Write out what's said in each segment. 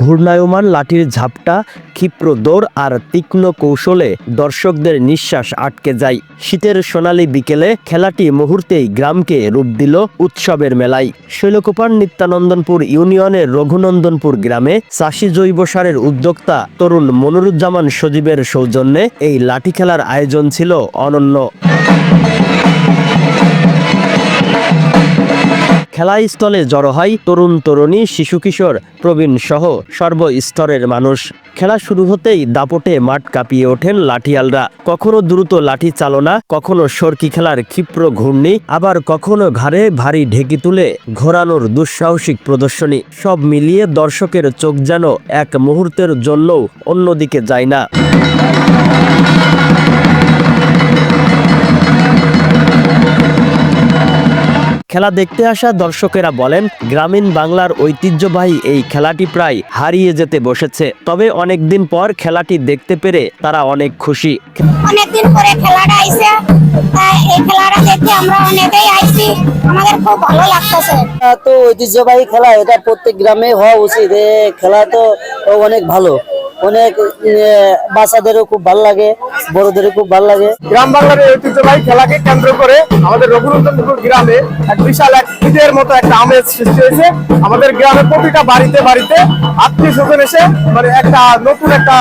ঘূর্ণায়মান লাঠির ঝাপটা, ক্ষিপ্র দৌড় আর তীক্ষ্ণ কৌশলে দর্শকদের নিঃশ্বাস আটকে যায়। শীতের সোনালী বিকেলে খেলাটি মুহূর্তেই গ্রামকে রূপ দিল উৎসবের মেলায়। শৈলকুপার নিত্যানন্দনপুর ইউনিয়নের রঘুনন্দনপুর গ্রামে চাষি জৈব সারের উদ্যোক্তা তরুণ মনুরুজ্জামান সজীবের সৌজন্যে এই লাঠি খেলার আয়োজন ছিল অনন্য। খেলাস্থলে জড়ো হয় তরুণ তরুণী, শিশু কিশোর, প্রবীণ সহ সর্বস্তরের মানুষ। খেলা শুরু হতেই দাপটে মাঠ কাঁপিয়ে ওঠেন লাঠিয়ালরা। কখনো দ্রুত লাঠি চালনা, কখনো সরকি খেলার ক্ষিপ্র ঘূর্ণি, আবার কখনো ঘাড়ে ভারী ঢেকি তুলে ঘোরানোর দুঃসাহসিক প্রদর্শনী। সব মিলিয়ে দর্শকের চোখ যেন এক মুহূর্তের জন্যও অন্যদিকে যায় না। খেলা দেখতে আসা দর্শকেরা বলেন গ্রামীণ বাংলার ঐতিহ্যবাহী এই খেলাটি প্রায় হারিয়ে যেতে বসেছে। তবে অনেকদিন পর খেলাটি দেখতে পেরে তারা অনেক খুশি। অনেকদিন পরে খেলাটা আইছে। এই খেলাটা দেখতে আমরা অনেকেই আইছি। আমাদের খুব ভালো লাগতেছে। তো ঐতিহ্যবাহী খেলা এটা প্রত্যেক গ্রামে হওয়া উচিত। খেলা তো অনেক ভালো। অনেক বাচ্চাদেরও খুব ভালো লাগে, বড়দেরও খুব ভালো লাগে। গ্রাম বাংলার ঐতিহ্যবাহী খেলাকে কেন্দ্র করে আমাদের রঘুনন্দনপুর গ্রামে এক বিশাল, এক ঈদের মতো একটা আমেজ সৃষ্টি হয়েছে। আমাদের গ্রামে প্রতিটা বাড়িতে বাড়িতে আত্মীয় স্বজন এসে মানে একটা নতুন একটা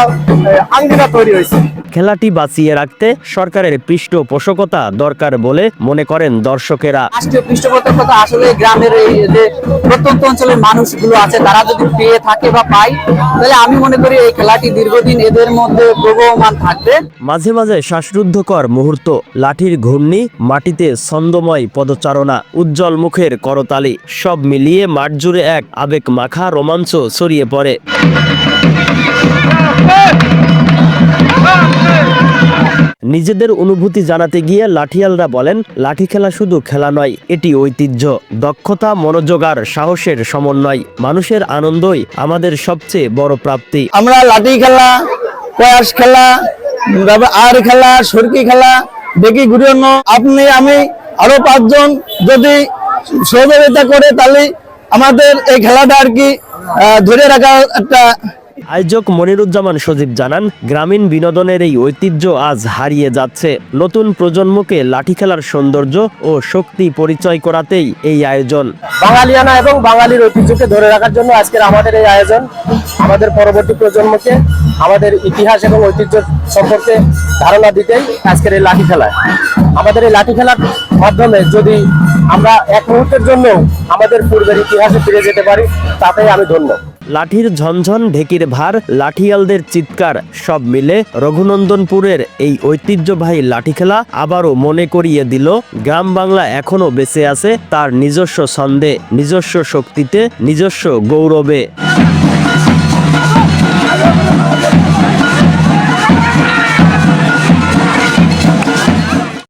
আঙ্গিনা তৈরি হয়েছে। খেলাটি বাঁচিয়ে রাখতে সরকারের পৃষ্ঠপোষকতা দরকার বলে মনে করেন দর্শকেরা। রাষ্ট্রীয় পৃষ্ঠপোষকতা আসলে গ্রামের এই যে প্রত্যন্ত অঞ্চলের মানুষগুলো আছে তারা যদি পেয়ে থাকে বা পায় তাহলে আমি মনে করি এই খেলাটি দীর্ঘদিন এদের মধ্যে প্রবহমান থাকবে। মাঝে মাঝে শ্বাসরুদ্ধকর মুহূর্ত লাঠির ঘূর্ণি মাটিতে ছন্দময় পদচারণা উজ্জ্বল মুখের করতালি সব মিলিয়ে মাঠ জুড়ে এক আবেগ মাখা রোমাঞ্চ ছড়িয়ে পড়ে। নিজেদের অনুভূতি জানাতে গিয়ে লাঠিয়ালরা বলেন, লাঠি খেলা শুধু খেলা নয়, এটি ঐতিহ্য। দক্ষতা, মনোযোগ আর সাহসের সমন্বয়। মানুষের আনন্দই আমাদের সবচেয়ে বড় প্রাপ্তি। আমরা লাঠি খেলা কয়াস খেলা আর খেলা, সরকি খেলা, দেখি ঘুরিয়ে আপনি, আমি, আরও পাঁচজন যদি সহযোগিতা করে তাহলে আমাদের এই খেলাটা আর কি ধরে রাখা একটা আয়োজক মনিরুজ্জামান সজীব জানান, গ্রামীণ বিনোদনের এই ঐতিহ্য আজ হারিয়ে যাচ্ছে। নতুন প্রজন্মকে লাঠি খেলার সৌন্দর্য ও শক্তি পরিচয় করাতেই এই আয়োজন। বাঙালিয়ানা এবং বাঙালির ঐতিহ্যকে ধরে রাখার জন্য আজকের আমাদের এই আয়োজন। আমাদের পরবর্তী প্রজন্মকে আমাদের ইতিহাস এবং ঐতিহ্য সম্পর্কে ধারণা দিতেই আজকের এই লাঠি খেলায় আমাদের এই লাঠি খেলার মাধ্যমে যদি আমরা এক মুহূর্তের জন্য আমাদের পূর্বের ইতিহাসে ফিরে যেতে পারি, তাতেই আমি ধন্য। লাঠির ঝনঝন ঢেকির ভার, লাঠিয়ালদের চিৎকার, সব মিলে রঘুনন্দনপুরের এই ঐতিহ্যবাহী লাঠি খেলা আবারও মনে করিয়ে দিল, গ্রাম বাংলা এখনও বেঁচে আছে তার নিজস্ব ছন্দে, নিজস্ব শক্তিতে, নিজস্ব গৌরবে।